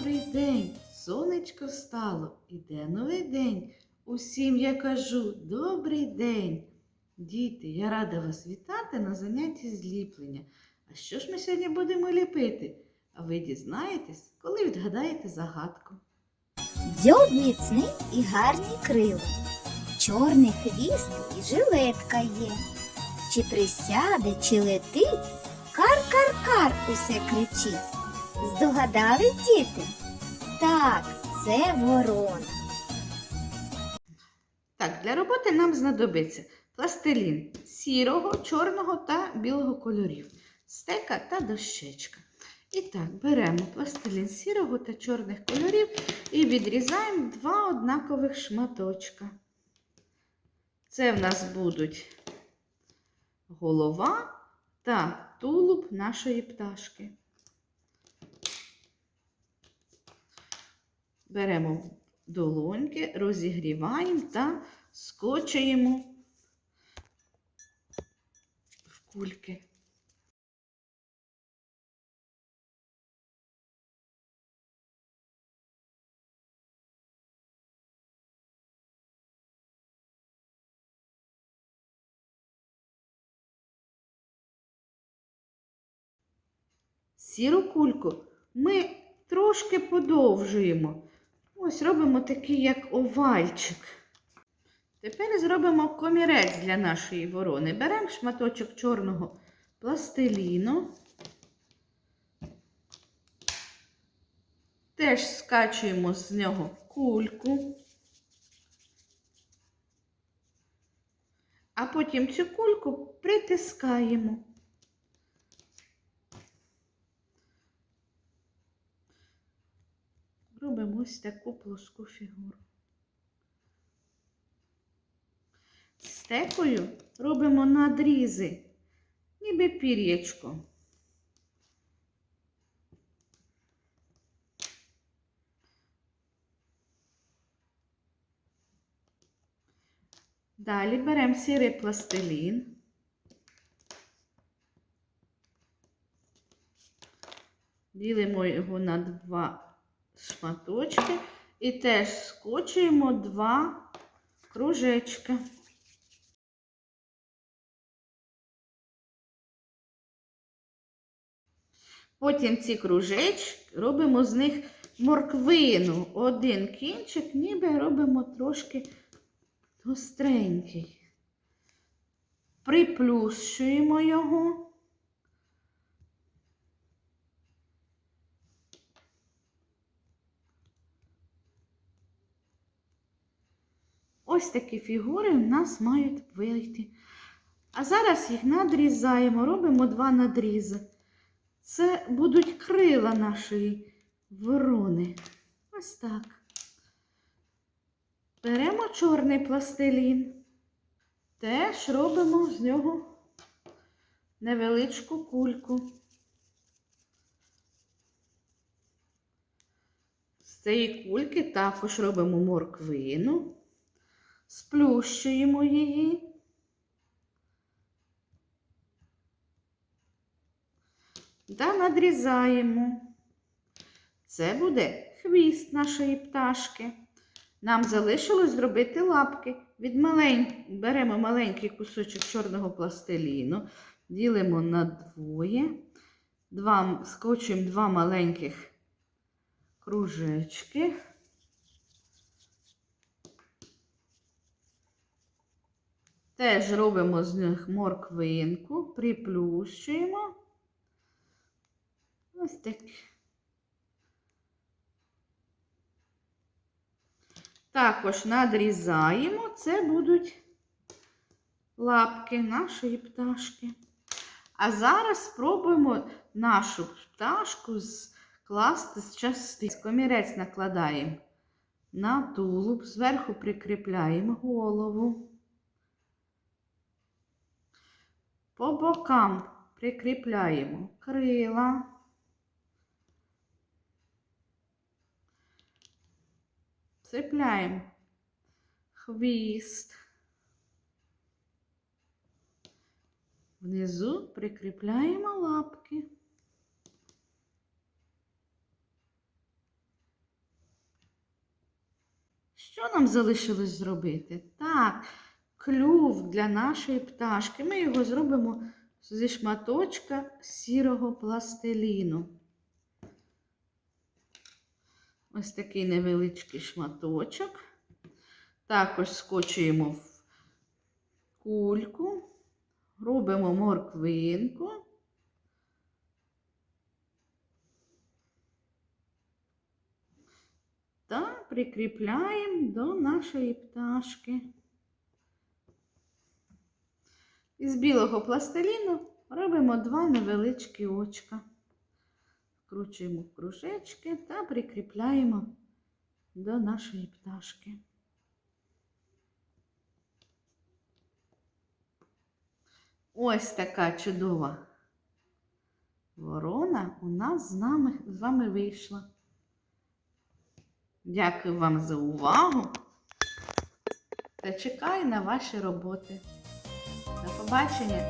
добрий день, сонечко стало, іде новий день. Усім я кажу добрий день. Діти, я рада вас вітати на занятті зліплення. А що ж ми сьогодні будемо ліпити? А ви дізнаєтесь, коли відгадаєте загадку. Дзьоб міцний і гарні крила, чорний хвіст і жилетка є. Чи присяде, чи летить, кар-кар-кар усе кричить. Здогадались, діти? Так, це ворона. Так, для роботи нам знадобиться пластилін сірого, чорного та білого кольорів, стека та дощечка. І так, беремо пластилін сірого та чорних кольорів і відрізаємо два однакових шматочка. Це в нас будуть голова та тулуб нашої пташки. Беремо долоньки, розігріваємо та скочуємо в кульки. Сіру кульку ми трошки подовжуємо. Ось робимо такий, як овальчик. Тепер зробимо комірець для нашої ворони. Беремо шматочок чорного пластиліну. Теж скачуємо з нього кульку. А потім цю кульку притискаємо. Робимо ось таку плоску фігуру. Стекою робимо надрізи, ніби пір'ячко. Далі беремо сірий пластилін. Ділимо його на два шматочки і теж скочуємо два кружечки. Потім ці кружечки робимо з них морквину. Один кінчик, ніби робимо трошки гостренький. Приплющуємо його. Ось такі фігури у нас мають вийти. А зараз їх надрізаємо, робимо два надрізи. Це будуть крила нашої ворони. Ось так. Беремо чорний пластилін. Теж робимо з нього невеличку кульку. З цієї кульки також робимо морквину, сплющуємо її. та надрізаємо. Це буде хвіст нашої пташки. Нам залишилось зробити лапки. Від малень... Беремо маленький кусочок чорного пластиліну, ділимо на двоє, два... скочуємо два маленьких кружечки. Теж робимо з них морквинку, приплющуємо. Ось так. Також надрізаємо, це будуть лапки нашої пташки. А зараз спробуємо нашу пташку скласти з частин. Комірець накладаємо на тулуб, зверху прикріпляємо голову. По бокам прикріпляємо крила. Цепляємо хвіст. Внизу прикріпляємо лапки. Що нам залишилось зробити? Так клюв для нашої пташки. Ми його зробимо зі шматочка сірого пластиліну. Ось такий невеличкий шматочок. Також скочуємо в кульку, робимо морквинку. Та прикріпляємо до нашої пташки. Із білого пластиліну робимо два невеличкі очка. Вкручуємо в кружечки та прикріпляємо до нашої пташки. Ось така чудова ворона у нас з, нами, з вами вийшла. Дякую вам за увагу та чекаю на ваші роботи. До побачення!